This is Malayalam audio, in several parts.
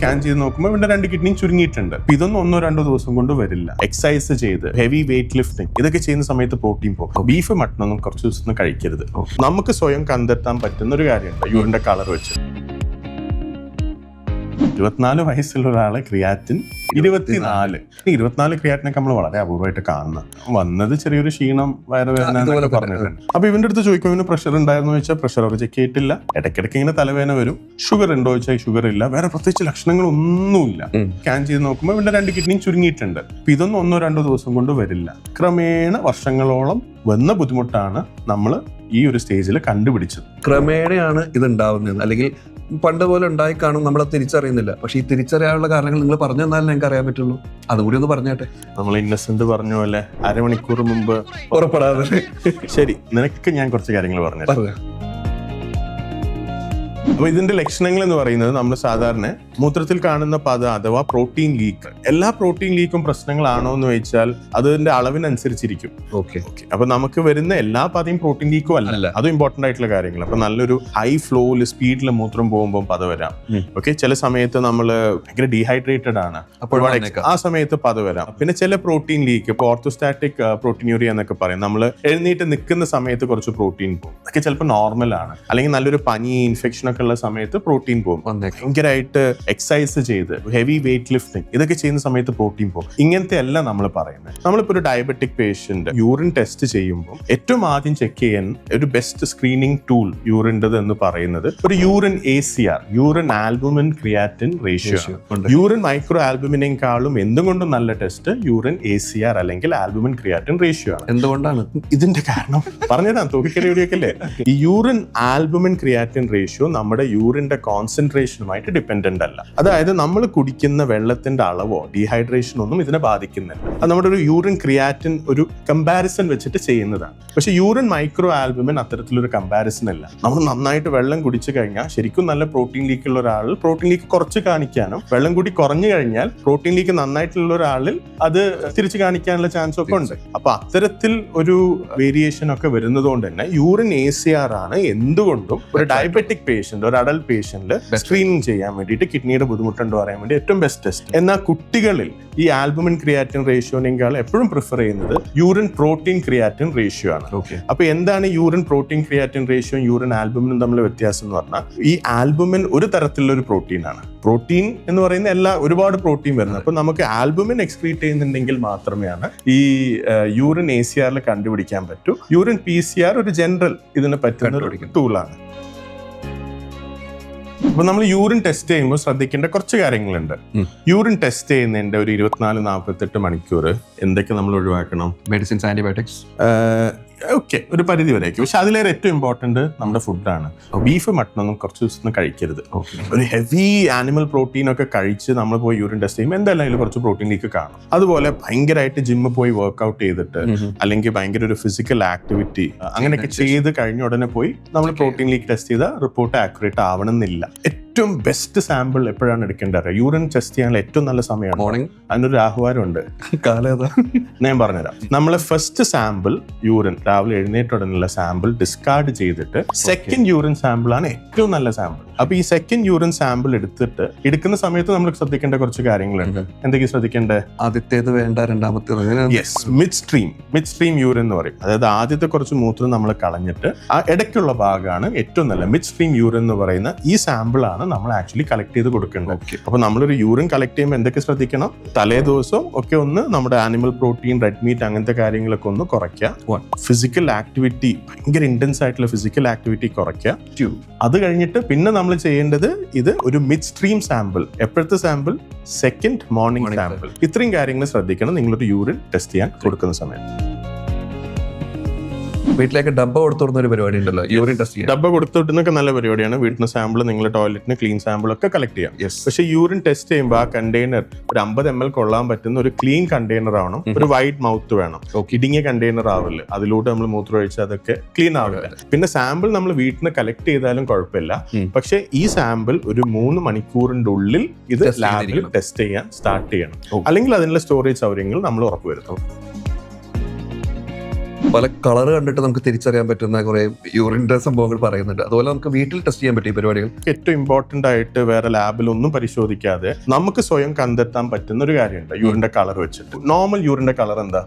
സ്കാൻ ചെയ്ത് നോക്കുമ്പോൾ ഇവിടെ രണ്ട് കിഡ്നിയും ചുരുങ്ങിയിട്ടുണ്ട്. ഇതൊന്നും ഒന്നോ രണ്ടോ ദിവസം കൊണ്ട് വരില്ല. എക്സസൈസ് ചെയ്ത് ഹെവി വെയിറ്റ് ലിഫ്റ്റിംഗ് ഇതൊക്കെ ചെയ്യുന്ന സമയത്ത് പ്രോട്ടീൻ പോകും. ബീഫ് മട്ടൺ ഒന്നും കുറച്ച് ദിവസം കഴിക്കരുത്. നമുക്ക് സ്വയം കണ്ടെത്താൻ പറ്റുന്ന ഒരു കാര്യമുണ്ട്. യൂറിന്റെ കളർ വെച്ച്. ഇരുപത്തിനാല് വയസ്സുള്ള ഒരാളെ ക്രിയാറ്റിൻ ഇരുപത്തിനാല്. ഇരുപത്തിനാല്. ക്രിയാറ്റിനൊക്കെ നമ്മൾ വളരെ അപൂർവമായിട്ട് കാണുന്നത്. വന്നത് ചെറിയൊരു ക്ഷീണം വയറുവേദന എന്നൊക്കെ പറഞ്ഞിട്ടുണ്ട്. അപ്പൊ ഇവന്റെ അടുത്ത് ചോദിക്കും ഇവന് പ്രഷർ ഉണ്ടായിരുന്നു വെച്ചാൽ പ്രഷർ അവർ ചെക്ക് ചെയ്തിട്ടില്ല. ഇടയ്ക്കിടയ്ക്ക് ഇങ്ങനെ തലവേദന വരും. ഷുഗർ ഉണ്ടോ ചോദിച്ചാൽ ഷുഗർ ഇല്ല. വേറെ പ്രത്യേകിച്ച് ലക്ഷണങ്ങളൊന്നുമില്ല. സ്കാൻ ചെയ്ത് നോക്കുമ്പോൾ ഇവന്റെ രണ്ട് കിഡ്നിയും ചുരുങ്ങിയിട്ടുണ്ട്. അപ്പൊ ഇതൊന്നും ഒന്നോ രണ്ടോ ദിവസം കൊണ്ട് വരില്ല. ക്രമേണ വർഷങ്ങളോളം വന്ന ബുദ്ധിമുട്ടാണ് നമ്മൾ ഈ ഒരു സ്റ്റേജിൽ കണ്ടുപിടിച്ചത്. ക്രമേണയാണ് ഇത് ഉണ്ടാവുന്നത് അല്ലെങ്കിൽ പണ്ട് പോലെ ഉണ്ടായി കാണും നമ്മളെ തിരിച്ചറിയുന്നില്ല. പക്ഷേ ഈ തിരിച്ചറിയാനുള്ള കാരണങ്ങൾ നിങ്ങൾ പറഞ്ഞു തന്നാലും ഞങ്ങൾക്ക് അറിയാൻ പറ്റുള്ളൂ. അതുകൂടി ഒന്ന് പറഞ്ഞേട്ടെ. നമ്മൾ ഇന്നസെന്റ് പറഞ്ഞ പോലെ അരമണിക്കൂർ മുമ്പ് ഉറപ്പെടാതെ. ശരി നിനക്ക് ഞാൻ കുറച്ച് കാര്യങ്ങൾ പറഞ്ഞു. പറഞ്ഞു അപ്പൊ ഇതിന്റെ ലക്ഷണങ്ങൾ എന്ന് പറയുന്നത് നമ്മൾ സാധാരണ മൂത്രത്തിൽ കാണുന്ന പദ അഥവാ പ്രോട്ടീൻ ലീക്ക് എല്ലാ പ്രോട്ടീൻ ലീക്കും പ്രശ്നങ്ങളാണോ എന്ന് ചോദിച്ചാൽ അതിന്റെ അളവിനനുസരിച്ചിരിക്കും. ഓക്കെ ഓക്കെ അപ്പൊ നമുക്ക് വരുന്ന എല്ലാ പതയും പ്രോട്ടീൻ ലീക്കും അല്ല. അതും ഇമ്പോർട്ടന്റ് ആയിട്ടുള്ള കാര്യങ്ങൾ. അപ്പൊ നല്ലൊരു ഹൈ ഫ്ലോയിൽ സ്പീഡിൽ മൂത്രം പോകുമ്പോൾ പത വരാം. ഓക്കെ ചില സമയത്ത് നമ്മൾ ഭയങ്കര ഡീഹൈഡ്രേറ്റഡ് ആണ്. അപ്പോൾ ആ സമയത്ത് പത വരാം. പിന്നെ ചില പ്രോട്ടീൻ ലീക്ക് ഇപ്പോൾ ഓർത്തോസ്റ്റാറ്റിക് പ്രോട്ടീനൂറിയ എന്നൊക്കെ പറയും. നമ്മൾ എഴുന്നേറ്റ് നിൽക്കുന്ന സമയത്ത് കുറച്ച് പ്രോട്ടീൻ പോകും. അതൊക്കെ ചിലപ്പോൾ നോർമൽ ആണ്. അല്ലെങ്കിൽ നല്ലൊരു പനി ഇൻഫെക്ഷൻ ഒക്കെ ഉള്ള സമയത്ത് പ്രോട്ടീൻ പോകും. ഭയങ്കരമായിട്ട് എക്സസൈസ് ചെയ്ത് ഹെവി വെയിറ്റ് ലിഫ്റ്റിംഗ് ഇതൊക്കെ ചെയ്യുന്ന സമയത്ത് പ്രോട്ടീൻ പോകും. ഇങ്ങനത്തെ അല്ല നമ്മൾ പറയുന്നത്. നമ്മളിപ്പോൾ ഒരു ഡയബറ്റിക് പേഷ്യന്റ് യൂറിൻ ടെസ്റ്റ് ചെയ്യുമ്പോൾ ഏറ്റവും ആദ്യം ചെക്ക് ചെയ്യാൻ ഒരു ബെസ്റ്റ് സ്ക്രീനിങ് ടൂൾ യൂറിന്റെത് എന്ന് പറയുന്നത് ഒരു urine A C R urine albumin creatinine ratio. Urine micro ആൽബുമിനേക്കാളും എന്തുകൊണ്ടും നല്ല test urine A C R അല്ലെങ്കിൽ ആൽബുമിൻ ക്രിയാറ്റിൻ റേഷ്യോ ആണ്. എന്തുകൊണ്ടാണ്? ഇതിന്റെ കാരണം. പറഞ്ഞതാണ് തൂക്കിക്കടിയൊക്കെ അല്ലേ ഈ യൂറിൻ ആൽബുമിൻ ക്രിയാറ്റിൻ റേഷ്യോ നമ്മുടെ യൂറിന്റെ കോൺസെൻട്രേഷനുമായിട്ട് ഡിപ്പെൻഡന്റ് അല്ല. അതായത് നമ്മൾ കുടിക്കുന്ന വെള്ളത്തിന്റെ അളവോ ഡീഹൈഡ്രേഷൻ ഒന്നും ഇതിനെ ബാധിക്കുന്നില്ല. അത് നമ്മുടെ ഒരു യൂറിൻ ക്രിയാറ്റിൻ ഒരു കമ്പാരിസൺ വെച്ചിട്ട് ചെയ്യുന്നതാണ്. പക്ഷേ യൂറിൻ മൈക്രോ ആൽബുമിൻ അത്തരത്തിലൊരു കമ്പാരിസൺ അല്ല നമ്മൾ നന്നായിട്ട് വെള്ളം കുടിച്ചു കഴിഞ്ഞാൽ ശരിക്കും നല്ല പ്രോട്ടീൻ ലീക്ക് ഉള്ള ഒരാൾ പ്രോട്ടീൻ ലീക്ക് കുറച്ച് കാണിക്കാനും വെള്ളം കൂടി കുറഞ്ഞു കഴിഞ്ഞാൽ പ്രോട്ടീൻ ലീക്ക് നന്നായിട്ടുള്ള ഒരാളിൽ അത് തിരിച്ചു കാണിക്കാനുള്ള ചാൻസ് ഒക്കെ ഉണ്ട്. അപ്പൊ അത്തരത്തിൽ ഒരു വേരിയേഷൻ ഒക്കെ വരുന്നത് കൊണ്ട് തന്നെ യൂറിൻ എ സി ആർ ആണ് എന്തുകൊണ്ടും ഒരു ഡയബറ്റിക് പേഷ്യന്റ് ഒരു അഡൽട്ട് പേഷ്യന്റിൽ സ്ക്രീനിങ് ചെയ്യാൻ വേണ്ടിയിട്ട് കിഡ്നിയുടെ ബുദ്ധിമുട്ടുണ്ടോ പറയാൻ വേണ്ടി ഏറ്റവും ബെസ്റ്റ് ടെസ്റ്റ് എന്നാൽ കുട്ടികളിൽ ഈ ആൽബുമിൻ ക്രിയാറ്റിൻ റേഷ്യോനേക്കാൾ എപ്പോഴും പ്രിഫർ ചെയ്യുന്നത് യൂറിൻ പ്രോട്ടീൻ ക്രിയാറ്റിൻ റേഷ്യോ ആണ്. അപ്പൊ എന്താണ് urine protein creatinine ratio urine ആൽബുമിനും തമ്മിൽ വ്യത്യാസം എന്ന് പറഞ്ഞാൽ ഈ ആൽബുമിൻ ഒരു തരത്തിലുള്ള ഒരു പ്രോട്ടീൻ ആണ്. പ്രോട്ടീൻ എന്ന് പറയുന്ന എല്ലാ ഒരുപാട് പ്രോട്ടീൻ വരുന്നത്. അപ്പൊ നമുക്ക് ആൽബുമിൻ എക്സ്ക്രീറ്റ് ചെയ്യുന്നുണ്ടെങ്കിൽ മാത്രമേയാണ് ഈ യൂറിൻ എ സി ആറിൽ കണ്ടുപിടിക്കാൻ പറ്റൂ. യൂറിൻ പി സി ആർ ഒരു ജനറൽ ഇതിന് പറ്റുന്ന ഒരു. ടൂളാണ് അപ്പൊ നമ്മൾ യൂറിൻ ടെസ്റ്റ് ചെയ്യുമ്പോൾ ശ്രദ്ധിക്കേണ്ട കുറച്ച് കാര്യങ്ങളുണ്ട്. യൂറിൻ ടെസ്റ്റ് ചെയ്യുന്നതിന്റെ ഒരു ഇരുപത്തിനാല് നാൽപ്പത്തെട്ട് മണിക്കൂർ എന്തൊക്കെ നമ്മൾ ഒഴിവാക്കണം? മെഡിസിൻസ് ആന്റിബയോട്ടിക്സ് ഓക്കെ ഒരു പരിധി വരെയൊക്കെ പക്ഷെ അതിലേറെ ഏറ്റവും ഇമ്പോർട്ടന്റ് നമ്മുടെ ഫുഡാണ്. ബീഫ് മട്ടൺ ഒന്നും കുറച്ച് ദിവസം കഴിക്കരുത്. ഒരു ഹെവി ആനിമൽ പ്രോട്ടീൻ ഒക്കെ കഴിച്ച് നമ്മൾ പോയി യൂറിൻ ടെസ്റ്റ് ചെയ്യുമ്പോൾ എന്തായാലും അതിൽ കുറച്ച് പ്രോട്ടീൻ ലീക്ക് കാണും. അതുപോലെ ഭയങ്കരമായിട്ട് ജിമ്മിൽ പോയി വർക്ക്ഔട്ട് ചെയ്തിട്ട് അല്ലെങ്കിൽ ഭയങ്കര ഒരു ഫിസിക്കൽ ആക്ടിവിറ്റി അങ്ങനെയൊക്കെ ചെയ്ത് കഴിഞ്ഞ ഉടനെ പോയി നമ്മൾ പ്രോട്ടീൻ ലീക്ക് ടെസ്റ്റ് ചെയ്താൽ റിപ്പോർട്ട് ആക്യുറേറ്റ് ആവണമെന്നില്ല. ഏറ്റവും ബെസ്റ്റ് സാമ്പിൾ എപ്പോഴാണ് എടുക്കേണ്ടത് യൂറിൻ ടെസ്റ്റ് ചെയ്യാനുള്ള ഏറ്റവും നല്ല സമയമാണ്. മോർണിംഗ് അതിനൊരു ആഹ്വാനമുണ്ട് ഉണ്ട് ഏതാ? ഞാൻ പറഞ്ഞുതരാം. നമ്മളെ ഫസ്റ്റ് സാമ്പിൾ യൂറിൻ രാവിലെ എഴുന്നേറ്റ ഉടനെയുള്ള സാമ്പിൾ ഡിസ്കാർഡ് ചെയ്തിട്ട് സെക്കൻഡ് യൂറിൻ സാമ്പിൾ ആണ് ഏറ്റവും നല്ല സാമ്പിൾ അപ്പൊ ഈ സെക്കൻഡ് യൂറിൻ സാമ്പിൾ എടുത്തിട്ട് എടുക്കുന്ന സമയത്ത് നമ്മൾ ശ്രദ്ധിക്കേണ്ട കുറച്ച് കാര്യങ്ങളുണ്ട്. എന്തൊക്കെയാണ് ശ്രദ്ധിക്കേണ്ടത് ആദ്യത്തേത് വേണ്ട രണ്ടാമത്തേത് yes midstream midstream urine എന്ന് പറയും. അതായത് ആദ്യത്തെ കുറച്ച് മൂത്രം നമ്മൾ കളഞ്ഞിട്ട് ആ ഇടയ്ക്കുള്ള ഭാഗമാണ് ഏറ്റവും നല്ല. മിഡ് സ്ട്രീം യൂറിൻ എന്ന് പറയുന്ന ഈ സാമ്പിൾ ആണ് നമ്മൾ ആക്ച്വലി കളക്ട് ചെയ്ത് കൊടുക്കേണ്ടത് അപ്പോൾ അപ്പൊ നമ്മളൊരു യൂറിൻ കളക്ട് ചെയ്യുമ്പോൾ എന്തൊക്കെ ശ്രദ്ധിക്കണം? തലേ ദിവസം ഒക്കെ ഒന്ന് നമ്മുടെ ആനിമൽ പ്രോട്ടീൻ റെഡ് മീറ്റ് അങ്ങനത്തെ കാര്യങ്ങളൊക്കെ ഒന്ന് കുറയ്ക്കുക. ഫിസിക്കൽ ആക്ടിവിറ്റി ഭയങ്കര ഇന്റൻസ് ആയിട്ടുള്ള ഫിസിക്കൽ ആക്ടിവിറ്റി കുറയ്ക്കുക. അത് കഴിഞ്ഞിട്ട് പിന്നെ നമ്മൾ ചെയ്യേണ്ടത് ഇത് ഒരു മിഡ് സ്ട്രീം സാമ്പിൾ എപ്പോഴത്തെ സാമ്പിൾ സെക്കൻഡ് മോർണിംഗ് സാമ്പിൾ ഇത്രയും കാര്യങ്ങൾ ശ്രദ്ധിക്കണം. നിങ്ങളൊരു യൂറിൻ ടെസ്റ്റ് ചെയ്യാൻ കൊടുക്കുന്ന സമയത്ത്. വീട്ടിലേക്ക് ഡബ്ബ കൊടുത്തു കൊടുക്കുന്ന ഒരു പരിപാടി ഉണ്ടല്ലോ യൂറിൻ ടെസ്റ്റ് ചെയ്യാൻ. ഡബ്ബ കൊടുത്തിട്ടുന്നൊക്കെ നല്ല പരിപാടിയാണ്. വീട്ടിന് സാമ്പിൾ നിങ്ങൾ ടോയ്ലറ്റിന് ക്ലീൻ സാമ്പിൾ ഒക്കെ കളക്ട് ചെയ്യാം. പക്ഷെ യൂറിൻ ടെസ്റ്റ് ചെയ്യുമ്പോൾ ആ കണ്ടെയ്നർ ഒരു അമ്പത് എം എൽ കൊള്ളാൻ പറ്റുന്ന ഒരു ക്ലീൻ കണ്ടെയ്നർ ആവണം. ഒരു വൈറ്റ് മൗത്ത് വേണം. ഇടുങ്ങിയ കണ്ടെയ്നർ ആവില്ല. അതിലൂടെ നമ്മൾ മൂത്രം ഒഴിച്ചാൽ അതൊക്കെ ക്ലീൻ ആവില്ല. പിന്നെ സാമ്പിൾ നമ്മൾ വീട്ടിൽ നിന്ന് കളക്ട് ചെയ്താലും കുഴപ്പമില്ല. പക്ഷേ ഈ സാമ്പിൾ ഒരു മൂന്ന് മണിക്കൂറിന്റെ ഉള്ളിൽ ഇത് ലാബിൽ ടെസ്റ്റ് ചെയ്യാൻ സ്റ്റാർട്ട് ചെയ്യണം. അല്ലെങ്കിൽ അതിനുള്ള സ്റ്റോറേജ് സൗകര്യങ്ങൾ നമ്മൾ ഉറപ്പുവരുത്തും പല കളർ കണ്ടിട്ട് നമുക്ക് തിരിച്ചറിയാൻ പറ്റുന്ന കുറെ യൂറിന്റെ സംഭവങ്ങൾ പറയുന്നുണ്ട്. അതുപോലെ നമുക്ക് വീട്ടിൽ ടെസ്റ്റ് ചെയ്യാൻ പറ്റും ഈ പരിപാടികൾ. ഏറ്റവും ഇമ്പോർട്ടന്റ് ആയിട്ട് വേറെ ലാബിൽ ഒന്നും പരിശോധിക്കാതെ നമുക്ക് സ്വയം കണ്ടെത്താൻ പറ്റുന്ന ഒരു കാര്യമുണ്ട് യൂറിന്റെ കളർ വെച്ചിട്ട്. നോർമൽ യൂറിന്റെ കളർ എന്താ?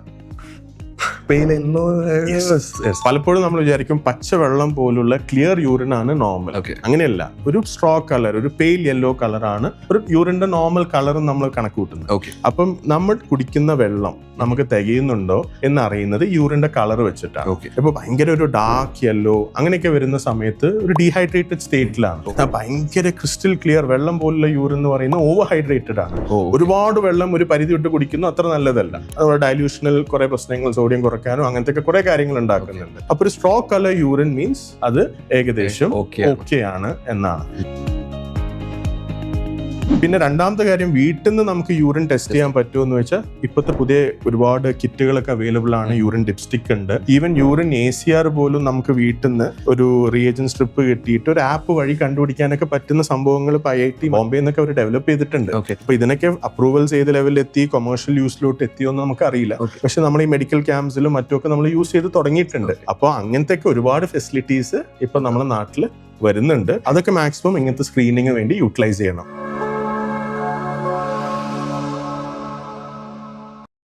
പലപ്പോഴും നമ്മൾ വിചാരിക്കും പച്ചവെള്ളം പോലുള്ള ക്ലിയർ യൂറിൻ ആണ് നോർമൽ അങ്ങനെയല്ല. ഒരു സ്ട്രോ കളർ ഒരു പെയിൽ യെല്ലോ കളറാണ് ഒരു യൂറിന്റെ നോർമൽ കളർ നമ്മൾ കണക്ക് കൂട്ടുന്നത് അപ്പം നമ്മൾ കുടിക്കുന്ന വെള്ളം നമുക്ക് തികയുന്നുണ്ടോ എന്ന് അറിയുന്നത് യൂറിന്റെ കളർ വെച്ചിട്ടാണ്. ഓക്കെ ഇപ്പൊ ഭയങ്കര ഒരു ഡാർക്ക് യെല്ലോ അങ്ങനെയൊക്കെ വരുന്ന സമയത്ത് ഒരു ഡീഹൈഡ്രേറ്റഡ് സ്റ്റേറ്റിലാണ് ഭയങ്കര ക്രിസ്റ്റൽ ക്ലിയർ വെള്ളം പോലുള്ള യൂറിൻ എന്ന് പറയുന്നത് ഓവർ ഹൈഡ്രേറ്റഡ് ആണ് ഒരുപാട് വെള്ളം ഒരു പരിധി വിട്ട് കുടിക്കുന്നു അത്ര നല്ലതല്ല. അതുപോലെ ഡയലൂഷണൽ കുറെ പ്രശ്നങ്ങൾ സോഡിയം കുറയ്ക്കാനും അങ്ങനത്തെ കുറെ കാര്യങ്ങൾ ഉണ്ടാക്കുന്നുണ്ട്. അപ്പൊ ഒരു സ്ട്രോ കളർ യൂറിൻ മീൻസ് അത് ഏകദേശം ഓക്കെ ആണ് എന്നാണ്. പിന്നെ രണ്ടാമത്തെ കാര്യം വീട്ടിൽ നിന്ന് നമുക്ക് യൂറിൻ ടെസ്റ്റ് ചെയ്യാൻ പറ്റുമോ എന്ന് വെച്ചാൽ ഇപ്പോഴത്തെ പുതിയ ഒരുപാട് കിറ്റുകളൊക്കെ അവൈലബിൾ ആണ് യൂറിൻ ഡിപ്സ്റ്റിക് ഉണ്ട്. Even urine A C R പോലും നമുക്ക് വീട്ടിൽ നിന്ന് ഒരു റിയേജൻ സ്ട്രിപ്പ് കിട്ടിയിട്ട് ഒരു ആപ്പ് വഴി കണ്ടുപിടിക്കാനൊക്കെ പറ്റുന്ന സംഭവങ്ങൾ ഐ ഐ ടി ബോംബെ എന്നൊക്കെ അവർ ഡെവലപ്പ് ചെയ്തിട്ടുണ്ട്. അപ്പോൾ അപ്പൊ ഇതിനൊക്കെ അപ്രൂവൽസ് ഏത് ലെവലിൽ എത്തി കൊമേഴ്ഷ്യൽ യൂസിലോട്ട് എത്തിയോ എന്ന് നമുക്ക് അറിയില്ല. പക്ഷെ നമ്മൾ ഈ മെഡിക്കൽ ക്യാമ്പ്സിലും മറ്റുമൊക്കെ നമ്മൾ യൂസ് ചെയ്ത് തുടങ്ങിയിട്ടുണ്ട്. അപ്പോൾ അങ്ങനത്തെ ഒക്കെ ഒരുപാട് ഫെസിലിറ്റീസ് ഇപ്പൊ നമ്മുടെ നാട്ടിൽ വരുന്നുണ്ട്. അതൊക്കെ മാക്സിമം ഇങ്ങനത്തെ സ്ക്രീനിങ്ങിന് വേണ്ടി യൂട്ടിലൈസ് ചെയ്യണം.